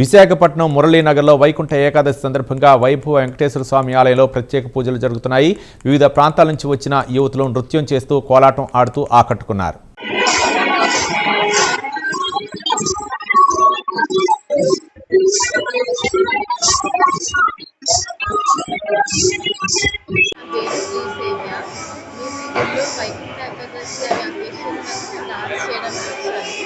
విశాఖపట్నం మురళీనగర్లో వైకుంఠ ఏకాదశి సందర్భంగా వైభవ వెంకటేశ్వర స్వామి ఆలయంలో ప్రత్యేక పూజలు జరుగుతున్నాయి. వివిధ ప్రాంతాల నుంచి వచ్చిన యువతులు నృత్యం చేస్తూ కోలాటం ఆడుతూ ఆకట్టుకున్నారు. వైకుంఠ ఏకాదశి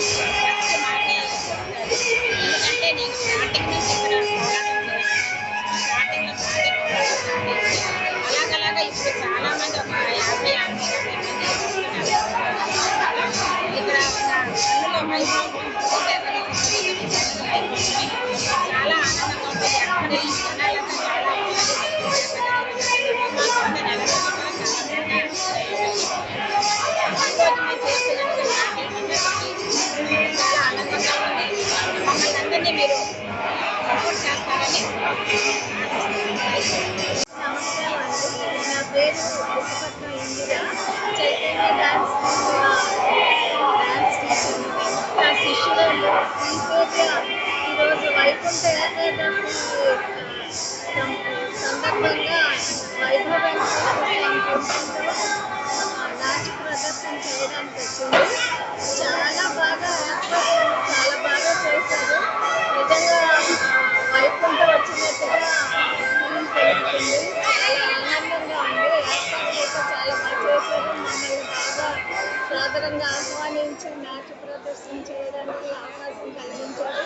Yes. છે મેરો నా పేరు ఉపపత్న Indira Chaitanya dance dance teacher నా శిష్యురాలు ఈరోజు ఈరోజు వైకుంఠ సందర్భంగా వైభవంగా దాచి ప్రదర్శన చేయడానికి వచ్చింది సాదరంగా ఆహ్వానించి నాట్య ప్రదర్శన చేయడానికి అవకాశం కలిగించారు.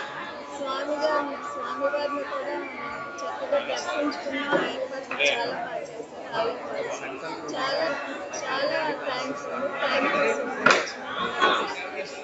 స్వామిగారిని స్వామిగారిని కూడా చక్కగా దర్శించుకున్నాం ఆయన కూడా చాలా బాగా చేశారు. చాలా చాలా థ్యాంక్స్ అండి. థ్యాంక్